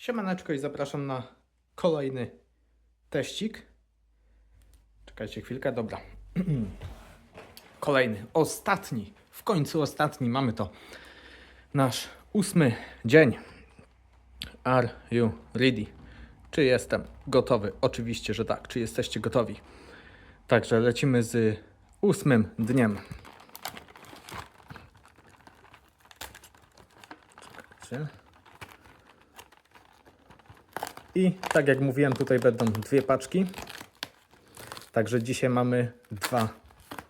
Siemaneczko i zapraszam na kolejny teścik. Czekajcie chwilkę, dobra. Kolejny, ostatni, w końcu ostatni, mamy to. Nasz ósmy dzień. Are you ready? Czy jestem gotowy? Oczywiście, że tak. Czy jesteście gotowi? Także lecimy z ósmym dniem. Czekajcie. I tak jak mówiłem, tutaj będą dwie paczki. Także dzisiaj mamy dwa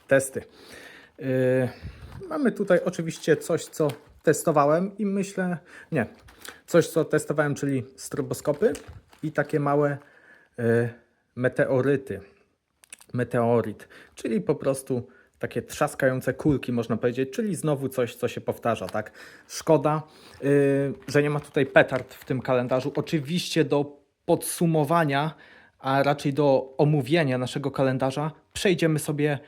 testy. Yy, mamy tutaj oczywiście coś, co testowałem i myślę, nie, coś, co testowałem, czyli stroboskopy i takie małe yy, meteoryty. Meteorit, czyli po prostu takie trzaskające kulki, można powiedzieć, czyli znowu coś, co się powtarza, tak? Szkoda, yy, że nie ma tutaj petard w tym kalendarzu. Oczywiście do podsumowania, a raczej do omówienia naszego kalendarza przejdziemy sobie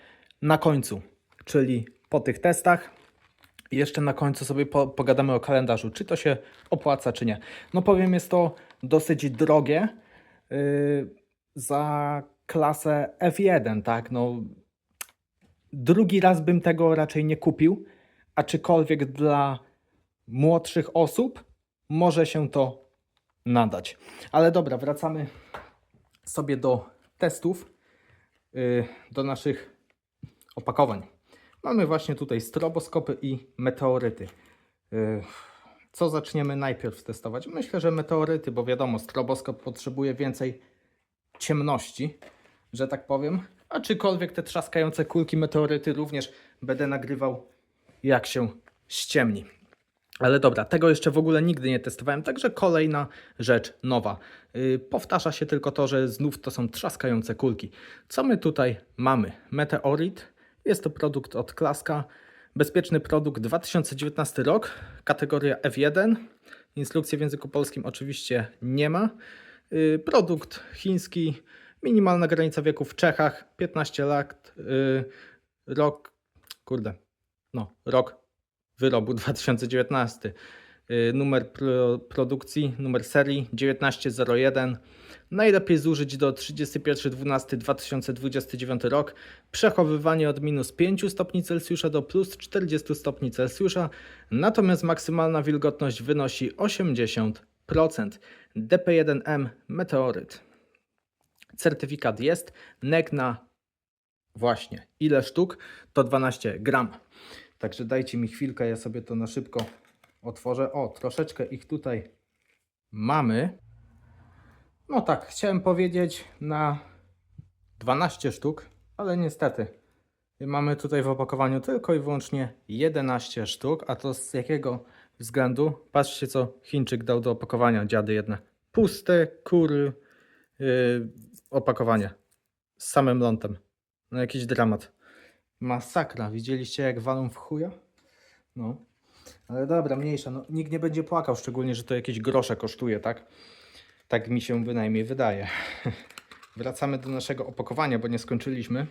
na końcu, czyli po tych testach. Jeszcze na końcu sobie po, pogadamy o kalendarzu, czy to się opłaca, czy nie. No powiem, jest to dosyć drogie yy, za klasę F1, tak? No, drugi raz bym tego raczej nie kupił, aczkolwiek dla młodszych osób może się to nadać. Ale dobra, wracamy sobie do testów, yy, do naszych opakowań. Mamy właśnie tutaj stroboskopy i meteoryty. Yy, Co zaczniemy najpierw testować? Myślę, że meteoryty, bo wiadomo, stroboskop potrzebuje więcej ciemności, że tak powiem. Aczkolwiek te trzaskające kulki meteoryty również będę nagrywał jak się ściemni. Ale dobra, tego jeszcze w ogóle nigdy nie testowałem, także kolejna rzecz nowa. Yy, powtarza się tylko to, że znów to są trzaskające kulki. Co my tutaj mamy? Meteorit. Jest to produkt od Klaska. Bezpieczny produkt 2019 rok, kategoria F1. Instrukcji w języku polskim oczywiście nie ma. Yy, produkt chiński, minimalna granica wieku w Czechach 15 lat. Yy, rok, kurde, no, rok wyrobu 2019. Yy, Numer pro, produkcji, numer serii 1901. Najlepiej zużyć do 31.12.2029 rok. Przechowywanie od minus 5 stopni Celsjusza do plus 40 stopni Celsjusza. Natomiast maksymalna wilgotność wynosi 80%. DP1M Meteoryt. Certyfikat jest. NEC na właśnie ile sztuk? To 12 gram. Także dajcie mi chwilkę, ja sobie to na szybko otworzę. O, troszeczkę ich tutaj mamy. No tak, chciałem powiedzieć na 12 sztuk, ale niestety mamy tutaj w opakowaniu tylko i wyłącznie 11 sztuk. A to z jakiego względu? Patrzcie, co Chińczyk dał do opakowania, dziady jedne. Puste kury yy, opakowanie z samym lądem. No jakiś dramat. Masakra. Widzieliście jak walą w chuja? No. Ale dobra, mniejsza. No, nikt nie będzie płakał, szczególnie, że to jakieś grosze kosztuje, tak? Tak mi się bynajmniej wydaje. Wracamy do naszego opakowania, bo nie skończyliśmy.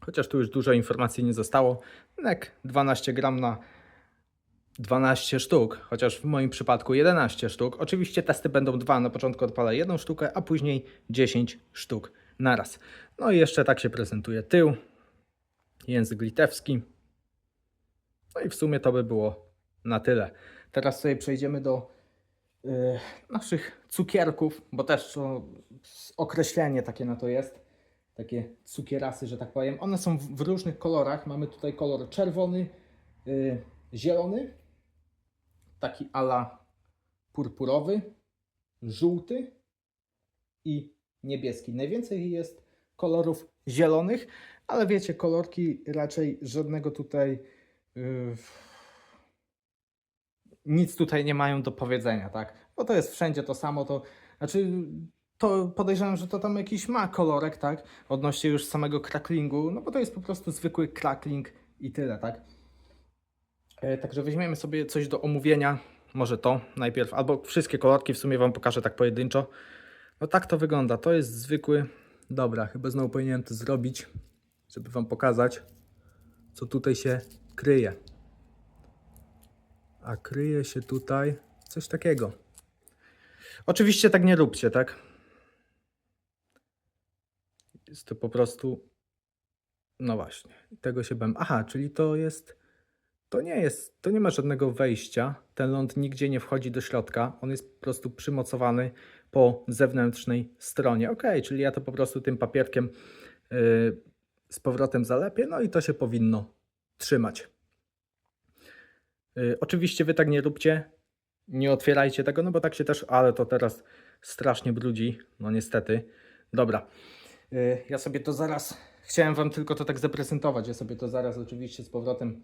Chociaż tu już dużo informacji nie zostało. NEK 12 gram na 12 sztuk, chociaż w moim przypadku 11 sztuk. Oczywiście testy będą dwa. Na początku odpalę jedną sztukę, a później 10 sztuk naraz. No i jeszcze tak się prezentuje tył. Język litewski. No i w sumie to by było na tyle. Teraz sobie przejdziemy do y, naszych cukierków, bo też to określenie takie na to jest. Takie cukierasy, że tak powiem. One są w, różnych kolorach. Mamy tutaj kolor czerwony, y, zielony, taki ala purpurowy, żółty i niebieski. Najwięcej jest kolorów zielonych, ale wiecie, kolorki raczej żadnego tutaj yy, nic tutaj nie mają do powiedzenia, tak? Bo to jest wszędzie to samo, to znaczy to podejrzewam, że to tam jakiś ma kolorek, tak? Odnośnie już samego cracklingu, no bo to jest po prostu zwykły crackling i tyle, tak? E, Także weźmiemy sobie coś do omówienia. Może to najpierw, albo wszystkie kolorki w sumie Wam pokażę tak pojedynczo. No tak to wygląda. To jest zwykły. Dobra, chyba znowu powinienem to zrobić, żeby Wam pokazać, co tutaj się kryje. A kryje się tutaj coś takiego. Oczywiście tak nie róbcie, tak? Jest to po prostu. No właśnie, tego się bałem. Aha, czyli to jest. To nie jest. To nie ma żadnego wejścia. Ten ląd nigdzie nie wchodzi do środka. On jest po prostu przymocowany po zewnętrznej stronie. Ok, czyli ja to po prostu tym papierkiem yy, z powrotem zalepię, no i to się powinno trzymać. Yy, oczywiście wy tak nie róbcie. Nie otwierajcie tego, no bo tak się też, ale to teraz strasznie brudzi, no niestety. Dobra, Yy, ja sobie to zaraz, chciałem wam tylko to tak zaprezentować, ja sobie to zaraz oczywiście z powrotem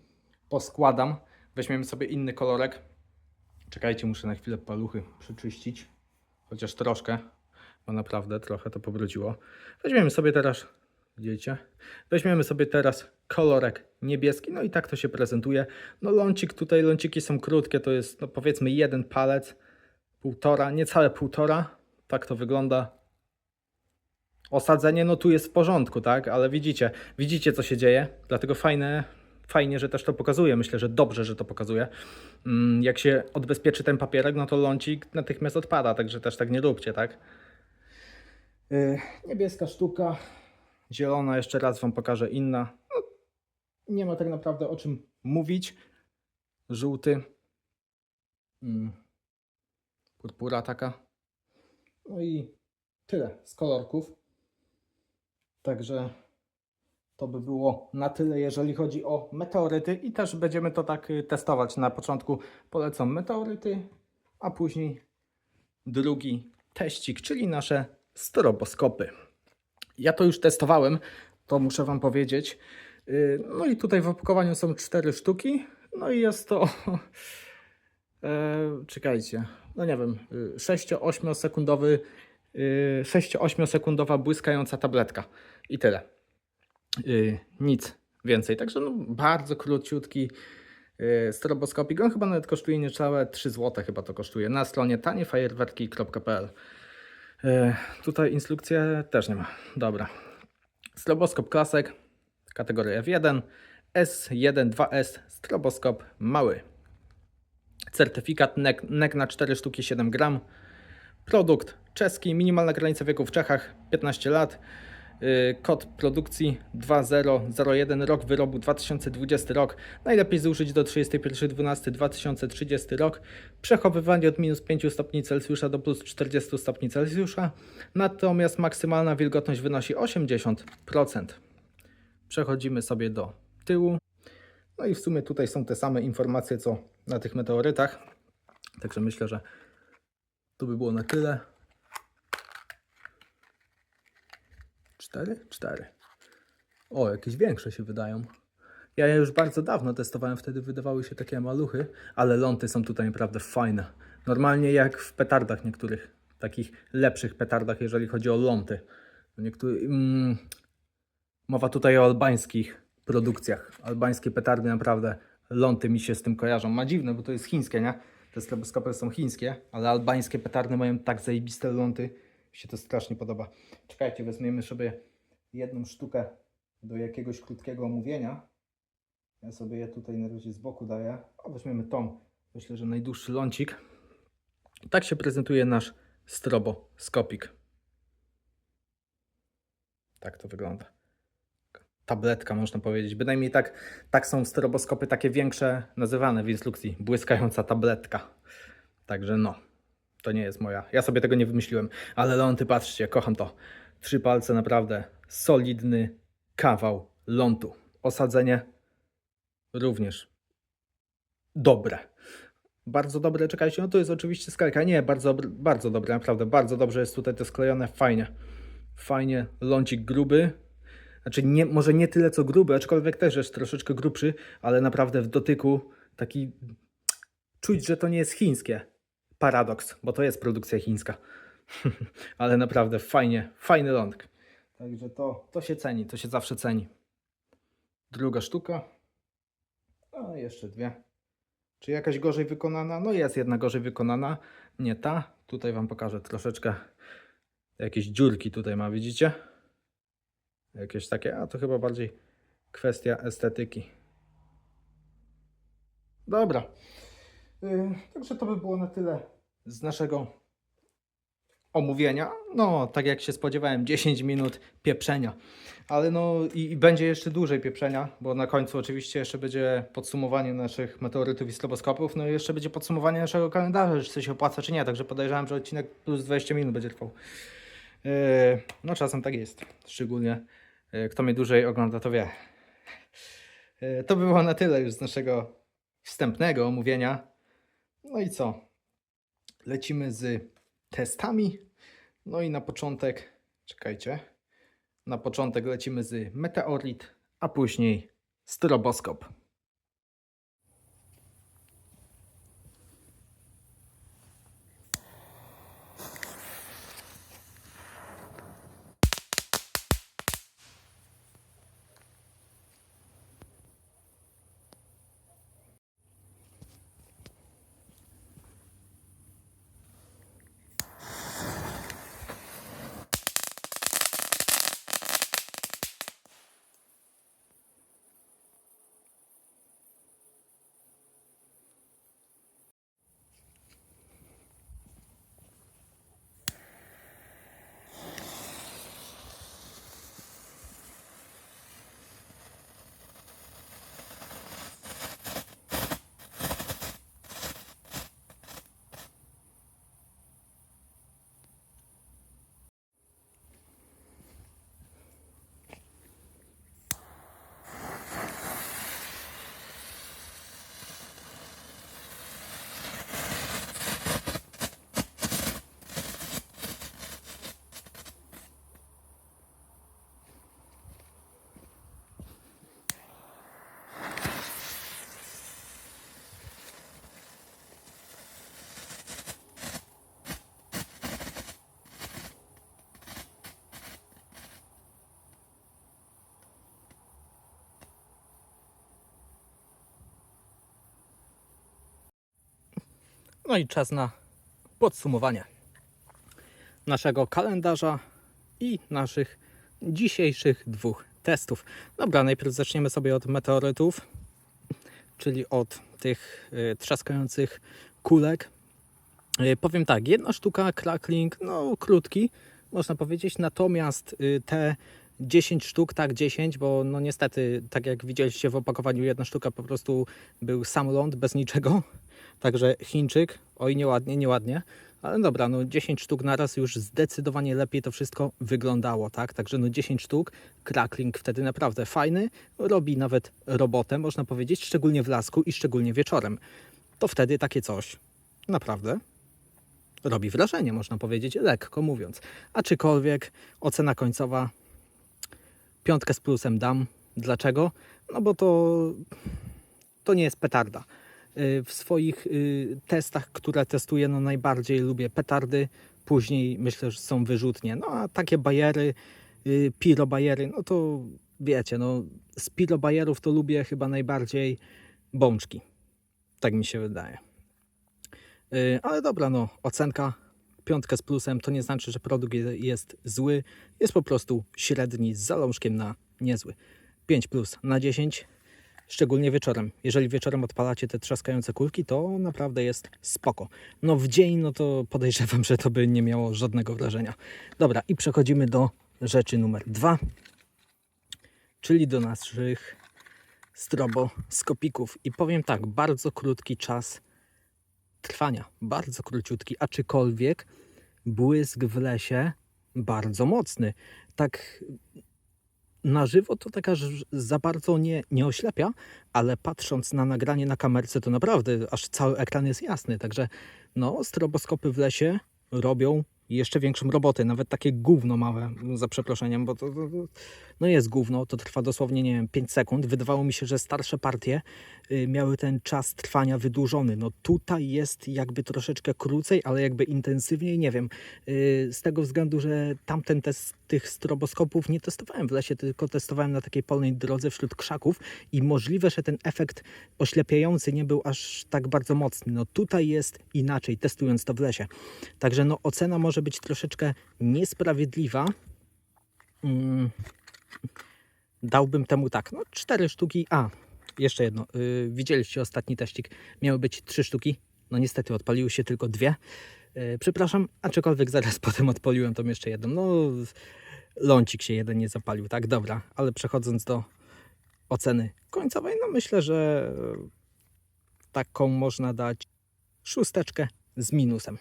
poskładam. Weźmiemy sobie inny kolorek. Czekajcie, muszę na chwilę paluchy przeczyścić, chociaż troszkę, bo naprawdę trochę to pobrudziło. Weźmiemy sobie teraz, widzicie, weźmiemy sobie teraz kolorek niebieski, no i tak to się prezentuje. No lącik tutaj, ląciki są krótkie, to jest no powiedzmy jeden palec, półtora, niecałe półtora, tak to wygląda. Osadzenie no tu jest w porządku, tak, ale widzicie, widzicie co się dzieje, dlatego fajne, fajnie, że też to pokazuje, myślę, że dobrze, że to pokazuje. Mm, Jak się odbezpieczy ten papierek, no to lącik natychmiast odpada, także też tak nie róbcie, tak. Yy, niebieska sztuka, zielona, jeszcze raz Wam pokażę inna. No, nie ma tak naprawdę o czym mówić. Żółty. Mm. Purpura taka. No i tyle z kolorków. Także to by było na tyle, jeżeli chodzi o meteoryty. I też będziemy to tak y, testować. Na początku polecam meteoryty, a później drugi teścik, czyli nasze stroboskopy. Ja to już testowałem, to muszę Wam powiedzieć. Yy, No i tutaj w opakowaniu są cztery sztuki. No i jest to. e, czekajcie, no nie wiem, 6-8 sekundowy, 6-8 sekundowa błyskająca tabletka i tyle. Yy, nic więcej. Także no, bardzo króciutki yy, stroboskopik. On chyba nawet kosztuje niecałe 3 zł, chyba to kosztuje. Na stronie taniefajerwerki.pl yy, Tutaj instrukcje też nie ma. Dobra. Stroboskop klasek, kategoria F1, S1, 2S, stroboskop mały. Certyfikat NEC, NEC na 4 sztuki 7 gram. Produkt czeski, minimalna granica wieku w Czechach 15 lat. Yy, Kod produkcji 2001, rok wyrobu 2020 rok. Najlepiej zużyć do 31.12.2030 rok. Przechowywanie od minus 5 stopni Celsjusza do plus 40 stopni Celsjusza. Natomiast maksymalna wilgotność wynosi 80%. Przechodzimy sobie do tyłu. No i w sumie tutaj są te same informacje co na tych meteorytach. Także myślę, że to by było na tyle. Cztery? Cztery. O, jakieś większe się wydają. Ja je już bardzo dawno testowałem, wtedy wydawały się takie maluchy, ale ląty są tutaj naprawdę fajne. Normalnie jak w petardach niektórych, takich lepszych petardach, jeżeli chodzi o ląty. Niektóry, mm, mowa tutaj o albańskich produkcjach. Albańskie petardy naprawdę, ląty mi się z tym kojarzą. Ma dziwne, bo to jest chińskie, nie? Te stroboskopy są chińskie, ale albańskie petardy mają tak zajebiste ląty. Mi się to strasznie podoba. Czekajcie, weźmiemy sobie jedną sztukę do jakiegoś krótkiego omówienia. Ja sobie je tutaj na razie z boku daję. O, weźmiemy tą. Myślę, że najdłuższy lącik. Tak się prezentuje nasz stroboskopik. Tak to wygląda. Tabletka, można powiedzieć. Bynajmniej tak, tak są stroboskopy takie większe nazywane w instrukcji. Błyskająca tabletka. Także no, to nie jest moja. Ja sobie tego nie wymyśliłem. Ale ląty, patrzcie, kocham to. Trzy palce, naprawdę solidny kawał lądu. Osadzenie również dobre. Bardzo dobre, czekajcie, no to jest oczywiście skalka. Nie, bardzo, bardzo dobre, naprawdę, bardzo dobrze jest tutaj to sklejone, fajnie. Fajnie, lącik gruby. Znaczy, nie, może nie tyle co gruby, aczkolwiek też jest troszeczkę grubszy, ale naprawdę w dotyku taki czuć, że to nie jest chińskie. Paradoks, bo to jest produkcja chińska. ale naprawdę fajnie, fajny lądek. Także to, to się ceni, to się zawsze ceni. Druga sztuka. A jeszcze dwie. Czy jakaś gorzej wykonana? No jest jedna gorzej wykonana, nie ta. Tutaj Wam pokażę troszeczkę. Jakieś dziurki tutaj ma, widzicie? Jakieś takie, a to chyba bardziej kwestia estetyki. Dobra. Yy, także to by było na tyle z naszego omówienia. No, tak jak się spodziewałem, 10 minut pieprzenia. Ale no i, i będzie jeszcze dłużej pieprzenia, bo na końcu oczywiście jeszcze będzie podsumowanie naszych meteorytów i stroboskopów, no i jeszcze będzie podsumowanie naszego kalendarza, czy coś się opłaca, czy nie. Także podejrzewam, że odcinek plus 20 minut będzie trwał. Yy, no czasem tak jest, szczególnie yy, kto mnie dłużej ogląda, to wie. Yy, to by było na tyle już z naszego wstępnego omówienia. No i co? Lecimy z testami. No i na początek, czekajcie, na początek lecimy z meteorit, a później stroboskop. No i czas na podsumowanie naszego kalendarza i naszych dzisiejszych dwóch testów. Dobra, najpierw zaczniemy sobie od meteorytów, czyli od tych y, trzaskających kulek. Y, powiem tak, jedna sztuka crackling, no krótki, można powiedzieć, natomiast y, te 10 sztuk, tak 10, bo no niestety, tak jak widzieliście w opakowaniu, jedna sztuka po prostu był sam ląd bez niczego. Także Chińczyk, oj nieładnie, nieładnie, ale dobra, no 10 sztuk naraz już zdecydowanie lepiej to wszystko wyglądało, tak? Także no 10 sztuk, crackling wtedy naprawdę fajny, robi nawet robotę, można powiedzieć, szczególnie w lasku i szczególnie wieczorem. To wtedy takie coś naprawdę robi wrażenie, można powiedzieć, lekko mówiąc. Aczkolwiek ocena końcowa piątkę z plusem dam. Dlaczego? No bo to, to nie jest petarda. Y, W swoich y, testach, które testuję, no najbardziej lubię petardy. Później myślę, że są wyrzutnie. No a takie bajery, y, pirobajery, no to wiecie, no z pirobajerów to lubię chyba najbardziej bączki. Tak mi się wydaje. Ale dobra, no ocenka piątkę z plusem to nie znaczy, że produkt je- jest zły. Jest po prostu średni z zalążkiem na niezły. 5 plus na 10, szczególnie wieczorem. Jeżeli wieczorem odpalacie te trzaskające kulki, to naprawdę jest spoko. No w dzień, no to podejrzewam, że to by nie miało żadnego wrażenia. Dobra, i przechodzimy do rzeczy numer dwa, czyli do naszych stroboskopików. I powiem tak, bardzo krótki czas trwania, bardzo króciutki, aczkolwiek błysk w lesie bardzo mocny. Tak na żywo to taka za bardzo nie, nie oślepia, ale patrząc na nagranie na kamerce to naprawdę aż cały ekran jest jasny. Także no, stroboskopy w lesie robią jeszcze większą robotę, nawet takie gówno małe, za przeproszeniem, bo to, to, to no jest gówno, to trwa dosłownie, nie wiem, 5 sekund. Wydawało mi się, że starsze partie y, miały ten czas trwania wydłużony. No tutaj jest jakby troszeczkę krócej, ale jakby intensywniej, nie wiem, y, z tego względu, że tamten test tych stroboskopów nie testowałem w lesie, tylko testowałem na takiej polnej drodze wśród krzaków i możliwe, że ten efekt oślepiający nie był aż tak bardzo mocny. No tutaj jest inaczej, testując to w lesie. Także no ocena może być troszeczkę niesprawiedliwa. Mm, dałbym temu tak, no cztery sztuki. A, jeszcze jedno. Yy, widzieliście ostatni teścik. Miały być trzy sztuki. No niestety odpaliły się tylko dwie. E, Przepraszam, aczkolwiek zaraz potem odpaliłem tą jeszcze jedną. No, lącik się jeden nie zapalił, tak? Dobra, ale przechodząc do oceny końcowej, no myślę, że taką można dać szósteczkę z minusem.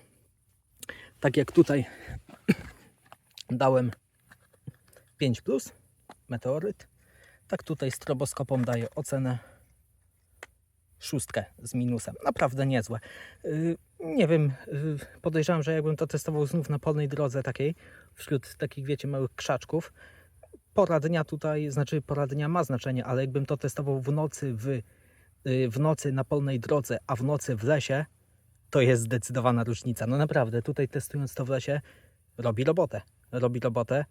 Tak jak tutaj dałem 5 plus, meteoryt, tak tutaj stroboskopom daję ocenę szóstkę z minusem. Naprawdę niezłe. Nie wiem, yy, podejrzewam, że jakbym to testował znów na polnej drodze takiej, wśród takich, wiecie, małych krzaczków, pora dnia tutaj, znaczy pora dnia ma znaczenie, ale jakbym to testował w nocy w, yy, w nocy na polnej drodze, a w nocy w lesie, to jest zdecydowana różnica. No naprawdę, tutaj testując to w lesie, robi robotę. Robi robotę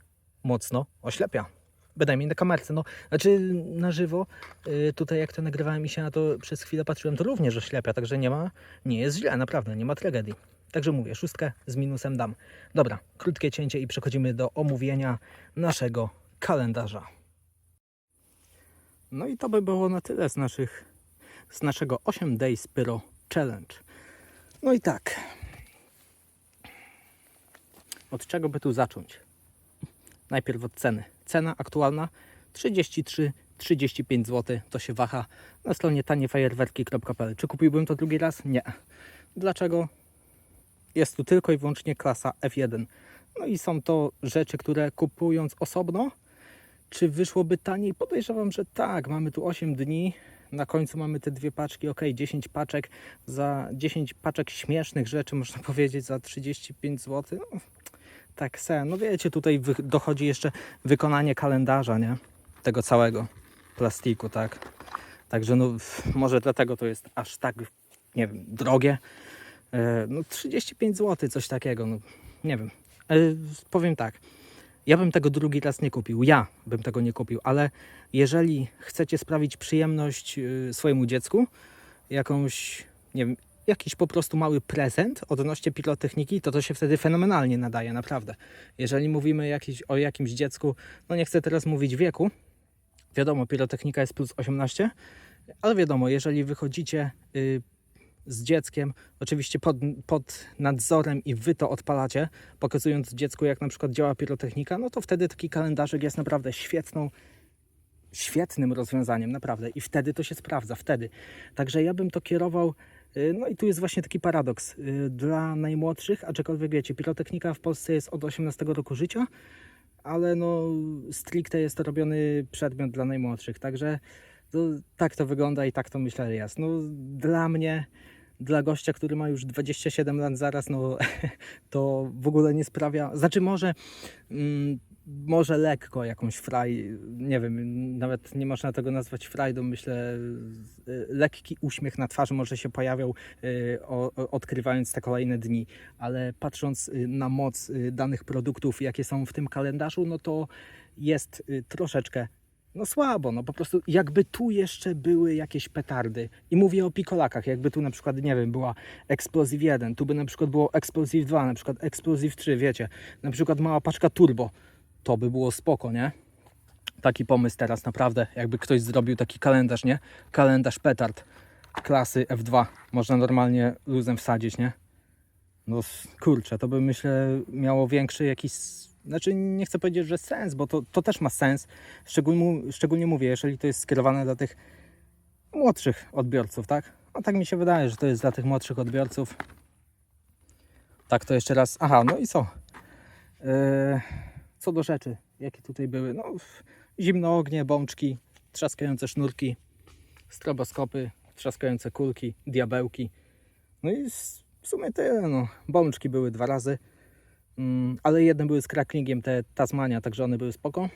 mocno oślepia. Bynajmniej na kamerce. No, znaczy na żywo, y, tutaj jak to nagrywałem i się na to przez chwilę patrzyłem, to również oślepia, także nie ma, nie jest źle, naprawdę, nie ma tragedii. Także mówię, szóstkę z minusem dam. Dobra, krótkie cięcie i przechodzimy do omówienia naszego kalendarza. No i to by było na tyle z naszych, z naszego 8 Days Pyro Challenge. No i tak. Od czego by tu zacząć? Najpierw od ceny. Cena aktualna 33-35 zł. To się waha na stronie taniefajerwerki.pl. Czy kupiłbym to drugi raz? Nie. Dlaczego? Jest tu tylko i wyłącznie klasa F1. No i są to rzeczy, które kupując osobno, czy wyszłoby taniej? Podejrzewam, że tak. Mamy tu 8 dni. Na końcu mamy te dwie paczki, ok, 10 paczek za 10 paczek śmiesznych rzeczy, można powiedzieć, za 35 zł. No, tak se. No wiecie, tutaj dochodzi jeszcze wykonanie kalendarza, nie? Tego całego plastiku, tak? Także no, może dlatego to jest aż tak, nie wiem, drogie. E, No 35 zł, coś takiego, no nie wiem. E, Powiem tak, ja bym tego drugi raz nie kupił. Ja bym tego nie kupił, ale jeżeli chcecie sprawić przyjemność y, swojemu dziecku, jakąś, nie wiem, jakiś po prostu mały prezent odnośnie pirotechniki, to to się wtedy fenomenalnie nadaje, naprawdę. Jeżeli mówimy jakiś, o jakimś dziecku, no nie chcę teraz mówić wieku, wiadomo, pirotechnika jest plus 18, ale wiadomo, jeżeli wychodzicie y, z dzieckiem, oczywiście pod, pod nadzorem i wy to odpalacie, pokazując dziecku, jak na przykład działa pirotechnika, no to wtedy taki kalendarzyk jest naprawdę świetną, świetnym rozwiązaniem, naprawdę. I wtedy to się sprawdza, wtedy. Także ja bym to kierował. Y, No i tu jest właśnie taki paradoks y, dla najmłodszych, aczkolwiek wiecie, pirotechnika w Polsce jest od 18 roku życia, ale no stricte jest to robiony przedmiot dla najmłodszych, także to, tak to wygląda i tak to myślę jest. No dla mnie, dla gościa, który ma już 27 lat zaraz, no to w ogóle nie sprawia, znaczy może mm, może lekko jakąś fraj, nie wiem, nawet nie można tego nazwać frajdą, myślę, lekki uśmiech na twarzy może się pojawiał, o, odkrywając te kolejne dni, ale patrząc y, na moc y, danych produktów, jakie są w tym kalendarzu, no to jest troszeczkę no słabo, no po prostu jakby tu jeszcze były jakieś petardy. I mówię o pikolakach, jakby tu na przykład, nie wiem, była Explosive 1, tu by na przykład było Explosive 2, na przykład Explosive 3, wiecie, na przykład mała paczka turbo, to by było spoko, nie? Taki pomysł teraz naprawdę, jakby ktoś zrobił taki kalendarz, nie? Kalendarz petard klasy F2, można normalnie luzem wsadzić, nie? No kurczę, to by myślę miało większy jakiś, znaczy nie chcę powiedzieć, że sens, bo to, to też ma sens, szczególnie, szczególnie mówię, jeżeli to jest skierowane dla tych młodszych odbiorców, tak? No tak mi się wydaje, że to jest dla tych młodszych odbiorców. Tak to jeszcze raz, aha, no i co? Eee, co do rzeczy, jakie tutaj były, no zimno ognie, bączki, trzaskające sznurki, stroboskopy, trzaskające kulki, diabełki, no i w sumie tyle, no. Bączki były dwa razy, mm, ale jedne były z cracklingiem, te Tasmania, także one były spoko.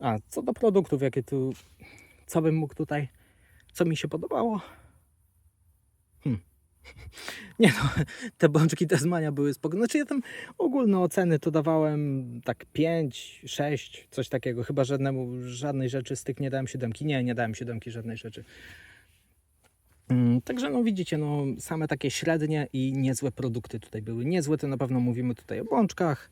A, co do produktów, jakie tu, co bym mógł tutaj, co mi się podobało? Nie no, te bączki Tasmania były spoko. Znaczy ja tam ogólne oceny to dawałem tak 5, 6, coś takiego. Chyba żadnemu, żadnej rzeczy z tych nie dałem siódemki. Nie, nie dałem siódemki żadnej rzeczy. Mm, Także no widzicie, no same takie średnie i niezłe produkty tutaj były. Niezłe to na pewno mówimy tutaj o bączkach,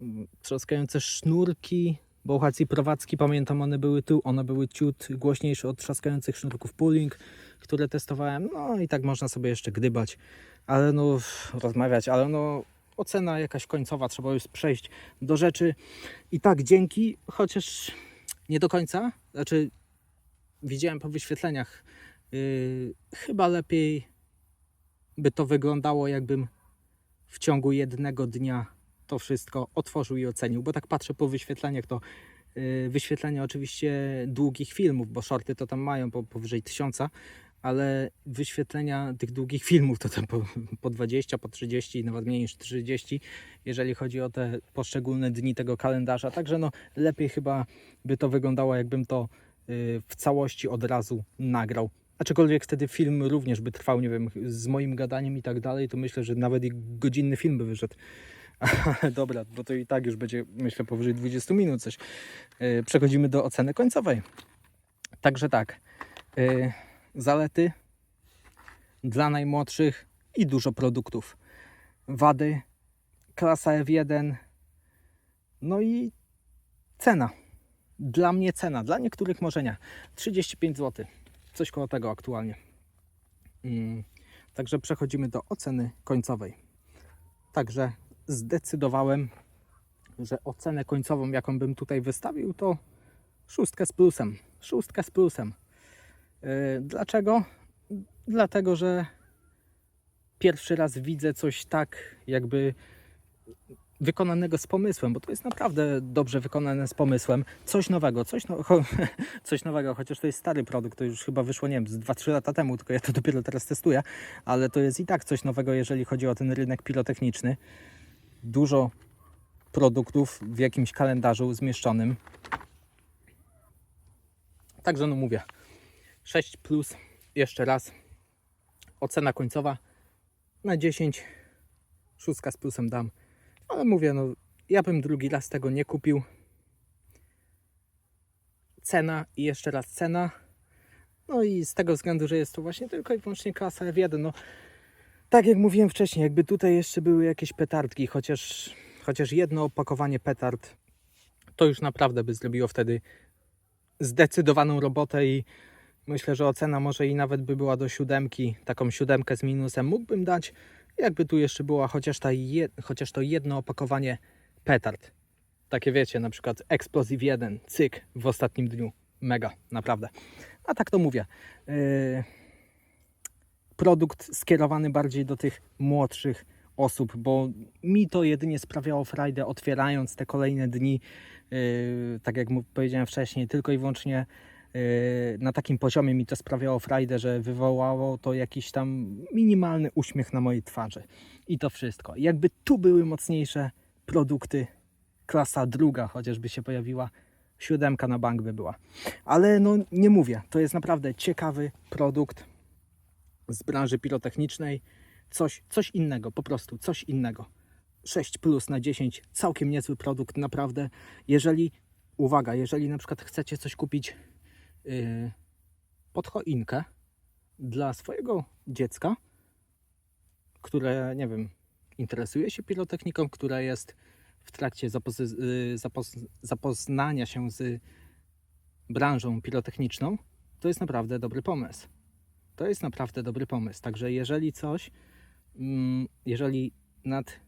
mm, trzaskające sznurki, Bołchacji Prowadzki, pamiętam one były tu, one były ciut głośniejsze od trzaskających sznurków pulling, które testowałem, no i tak można sobie jeszcze gdybać. ale no rozmawiać, ale no ocena jakaś końcowa, trzeba już przejść do rzeczy. I tak dzięki, chociaż nie do końca, znaczy widziałem po wyświetleniach, yy, chyba lepiej by to wyglądało, jakbym w ciągu jednego dnia to wszystko otworzył i ocenił, bo tak patrzę po wyświetleniach, to yy, wyświetlenia oczywiście długich filmów, bo shorty to tam mają po, powyżej tysiąca, ale wyświetlenia tych długich filmów to tam po, po 20, po 30, nawet mniej niż 30, jeżeli chodzi o te poszczególne dni tego kalendarza. Także no lepiej chyba by to wyglądało, jakbym to y, w całości od razu nagrał. Aczkolwiek wtedy film również by trwał, nie wiem, z moim gadaniem i tak dalej, to myślę, że nawet i godzinny film by wyszedł. Dobra, bo to i tak już będzie, myślę, powyżej 20 minut coś. Y, Przechodzimy do oceny końcowej. Także tak. Zalety dla najmłodszych i dużo produktów. Wady, klasa F1, no i cena. Dla mnie cena, dla niektórych może nie. 35 zł. Coś koło tego aktualnie. Mm, Także przechodzimy do oceny końcowej. Także zdecydowałem, że ocenę końcową, jaką bym tutaj wystawił, to szóstkę z plusem. Szóstkę z plusem. Yy, Dlaczego? Dlatego, że pierwszy raz widzę coś tak, jakby wykonanego z pomysłem, bo to jest naprawdę dobrze wykonane z pomysłem. Coś nowego, coś, no, coś nowego, chociaż to jest stary produkt, to już chyba wyszło, nie wiem, z 2-3 lata temu, tylko ja to dopiero teraz testuję, ale to jest i tak coś nowego, jeżeli chodzi o ten rynek pirotechniczny. Dużo produktów w jakimś kalendarzu zmieszczonym. Także no mówię, 6 plus, jeszcze raz. Ocena końcowa na 10. Szóstka z plusem dam. Ale mówię, no ja bym drugi raz tego nie kupił. Cena i jeszcze raz cena. No i z tego względu, że jest to właśnie tylko i wyłącznie klasa F1. No, tak jak mówiłem wcześniej, jakby tutaj jeszcze były jakieś petardki, chociaż, chociaż jedno opakowanie petard, to już naprawdę by zrobiło wtedy zdecydowaną robotę i myślę, że ocena może i nawet by była do siódemki, taką siódemkę z minusem mógłbym dać, jakby tu jeszcze była chociaż, ta je, chociaż to jedno opakowanie petard. Takie wiecie, na przykład Explosive 1, cyk w ostatnim dniu. Mega, naprawdę. A tak to mówię. Yy, produkt skierowany bardziej do tych młodszych osób, bo mi to jedynie sprawiało frajdę otwierając te kolejne dni, yy, tak jak powiedziałem wcześniej, tylko i wyłącznie na takim poziomie mi to sprawiało frajdę, że wywołało to jakiś tam minimalny uśmiech na mojej twarzy. I to wszystko. Jakby tu były mocniejsze produkty, klasa druga chociażby się pojawiła, siódemka na bank by była. Ale no nie mówię, to jest naprawdę ciekawy produkt z branży pirotechnicznej. Coś, coś innego, po prostu coś innego. 6 plus na 10, całkiem niezły produkt, naprawdę. Jeżeli, uwaga, jeżeli na przykład chcecie coś kupić pod choinkę dla swojego dziecka, które, nie wiem, interesuje się pirotechniką, która jest w trakcie y, zapoznania się z branżą pirotechniczną, to jest naprawdę dobry pomysł. To jest naprawdę dobry pomysł. Także jeżeli coś, mm, jeżeli nad,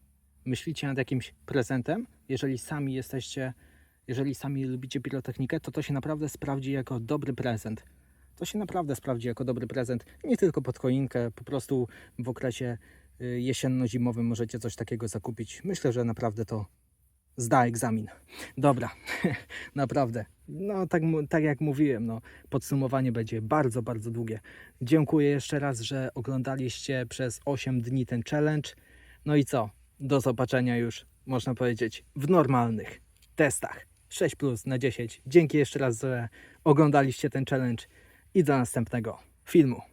myślicie nad jakimś prezentem, jeżeli sami jesteście, jeżeli sami lubicie pirotechnikę, to to się naprawdę sprawdzi jako dobry prezent. To się naprawdę sprawdzi jako dobry prezent. Nie tylko pod choinkę, po prostu w okresie y, jesienno-zimowym możecie coś takiego zakupić. Myślę, że naprawdę to zda egzamin. Dobra, naprawdę. No tak, tak jak mówiłem, no, podsumowanie będzie bardzo, bardzo długie. Dziękuję jeszcze raz, że oglądaliście przez 8 dni ten challenge. No i co? Do zobaczenia już, można powiedzieć, w normalnych testach. 6 plus na 10. Dzięki jeszcze raz, że oglądaliście ten challenge i do następnego filmu.